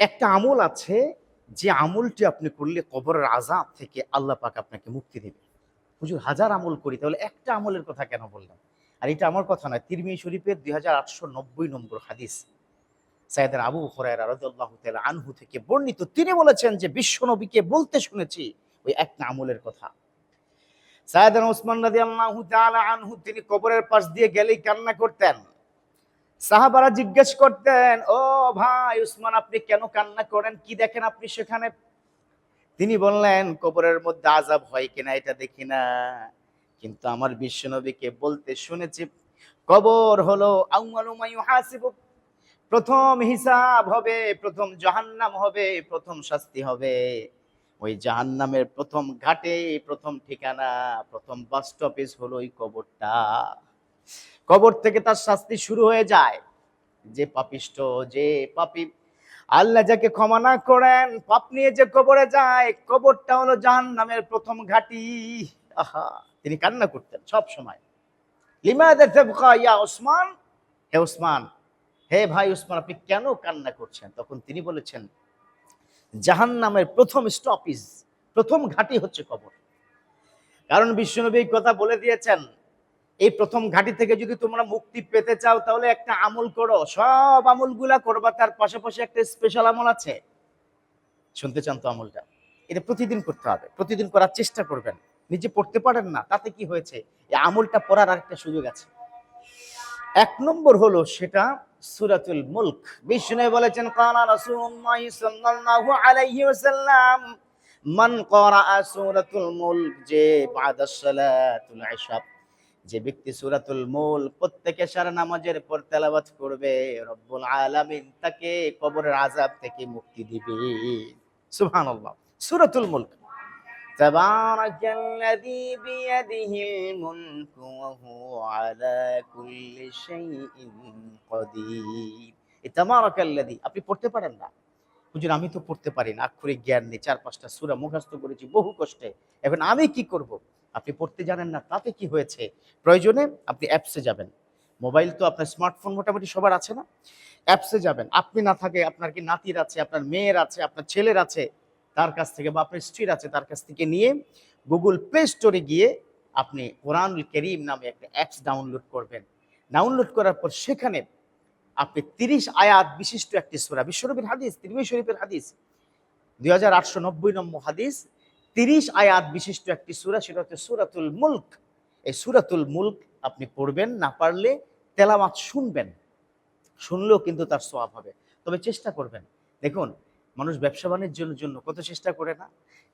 একটা আমল আছে যে আমলটি আপনি করলে কবরের আজাব থেকে আল্লাহ পাক আপনাকে মুক্তি দেবে। হুজুর, হাজার আমল করি, তাহলে একটা আমলের কথা কেন বললাম আর এটা আমার কথা নয় তিরমি শরীফের দুই হাজার আটশো নব্বই নম্বর হাদিস। সাইদার আবু রাদিয়াল্লাহু আনহু থেকে বর্ণিত, তিনি বলেছেন যে বিশ্বনবীকে বলতে শুনেছি, ওই একটা আমলের কথা। সাইদান ওসমান রাদিয়াল্লাহু তাআলা আনহু, তিনি কবরের পাশ দিয়ে গেলেই কান্না করতেন। সাহাবারা জিজ্ঞেস করতেন, ও ভাই উসমান, আপনি কেন কান্না করেন? কি দেখেন আপনি সেখানে? তিনি বললেন, কবরের মধ্যে আজাব হয় কিনা এটা দেখি না। কিন্তু আমার বিশ্বনবীকে বলতে শুনেছি, কবর হলো প্রথম হিসাব হবে, প্রথম জাহান্নাম হবে, প্রথম শাস্তি হবে। ওই জাহান্নামের প্রথম ঘাটে প্রথম ঠিকানা, প্রথম বাস স্টপেজ হলো ওই কবরটা। কবর থেকে তার শাস্তি শুরু হয়ে যায়। যে পাপিষ্ট, যে পাপি। আল্লাহ যাকে ক্ষমা না করেন, পাপ নিয়ে যে কবরে যায়, কবরটা হলো জাহান নামের প্রথম ঘাটি। আহা, তিনি কান্না করতেন সব সময়। ইয়া ওসমান? হে ওসমান, হে ভাই ওসমান, আপনি কেন কান্না করছেন? তখন তিনি বলেছেন জাহান নামের প্রথম স্টপিজ প্রথম ঘাটি হচ্ছে কবর। কারণ বিশ্বনবী কথা বলে দিয়েছেন এই প্রথম ঘাটি থেকে যদি তোমরা মুক্তি পেতে চাও, তাহলে একটা আমল করো। সব আমলগুলা করবা, তার পাশাপাশি একটা স্পেশাল আমল আছে। শুনতে চান তো আমলটা? এটা প্রতিদিন করতে হবে। প্রতিদিন করার চেষ্টা করবেন। নিজে পড়তে পারেন না, তাতে কি হয়েছে? এই আমলটা পড়ার আরেকটা সুযোগ আছে। এক নম্বর হলো সেটা সুরাতুল মুলক। বিষ্ণু বলেছেন, কানা রাসূলুল্লাহ সাল্লাল্লাহু আলাইহি ওয়াসাল্লাম, মান ক্বারা সূরাতুল মুলক যে বাদা সালাতুল ইশা যে ব্যক্তি সূরাতুল মুলক প্রত্যেকে সারা নামাজের পর তেলাওয়াত করবে রব্বুল আলামিন তাকে কবরের আযাব থেকে মুক্তি দিবে সুবহানাল্লাহ সূরাতুল মুলক تبارك الذي بيده الملك وهو على كل شيء قدير এই তাবারাক আল্লাযী আপনি পড়তে পারেন না হুজুর আমি তো পড়তে পারি না আক্ষরিক জ্ঞান নেই চার পাঁচটা সূরা মুখস্থ করেছি বহু কষ্টে এখন আমি কি করব আপনি পড়তে জানেন না, তাতে কি হয়েছে? প্রয়োজনে আপনি অ্যাপসে যাবেন। মোবাইল তো আপনার স্মার্টফোন মোটামুটি সবার আছে না? অ্যাপসে যাবেন। আপনি না থাকে আপনার কি নাতির আছে, আপনার মেয়ের আছে, আপনার ছেলের আছে, তার কাছ থেকে বা আপনার স্ত্রীর আছে, তার কাছ থেকে নিয়ে গুগল প্লে স্টোরে গিয়ে আপনি কোরআনুল করিম নামে একটা অ্যাপস ডাউনলোড করবেন। ডাউনলোড করার পর সেখানে আপনি তিরিশ আয়াত বিশিষ্ট একটি সুরা, বিশ্বনবীর হাদিস তিরমি শরীফের হাদিস, দুই হাজার আটশো নব্বই নম্বর হাদিস তিরিশ আয়াত বিশিষ্ট একটি সুরা, সেটা হচ্ছে সুরাতুল মুলক। এই সুরাতুল মুলক আপনি পড়বেন, না পারলে তেলামাত শুনবেন। শুনলেও কিন্তু তার সোয়াব হবে। তবে চেষ্টা করবেন। দেখুন, মানুষ ব্যবসা বাণিজ্যের জন্য কত চেষ্টা করে না?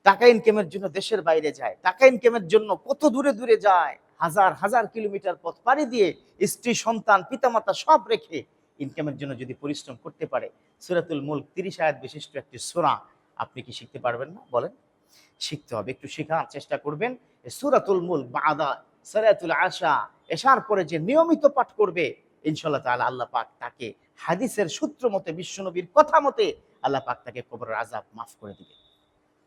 টাকা ইনকামের জন্য দেশের বাইরে যায়। টাকা ইনকামের জন্য কত দূরে দূরে যায়। হাজার হাজার কিলোমিটার পথ পাড়ি দিয়ে স্ত্রী, সন্তান, পিতামাতা সব রেখে ইনকামের জন্য যদি পরিশ্রম করতে পারে, সুরাতুল মুলক তিরিশ আয়াত বিশিষ্ট একটি সোরা, আপনি কি শিখতে পারবেন না? বলেন। শিখতে হবে। একটু শেখার চেষ্টা করবেন। সুরাতুল মূল বাদা সরাতুল আশা এসার পরে যে নিয়মিত পাঠ করবে ইনশাল্লাহ তাআলা আল্লাহ পাক তাকে হাদিসের সূত্র মতে, বিশ্বনবীর কথা মতে আল্লাহ পাক তাকে কবর আজাব মাফ করে দিবে।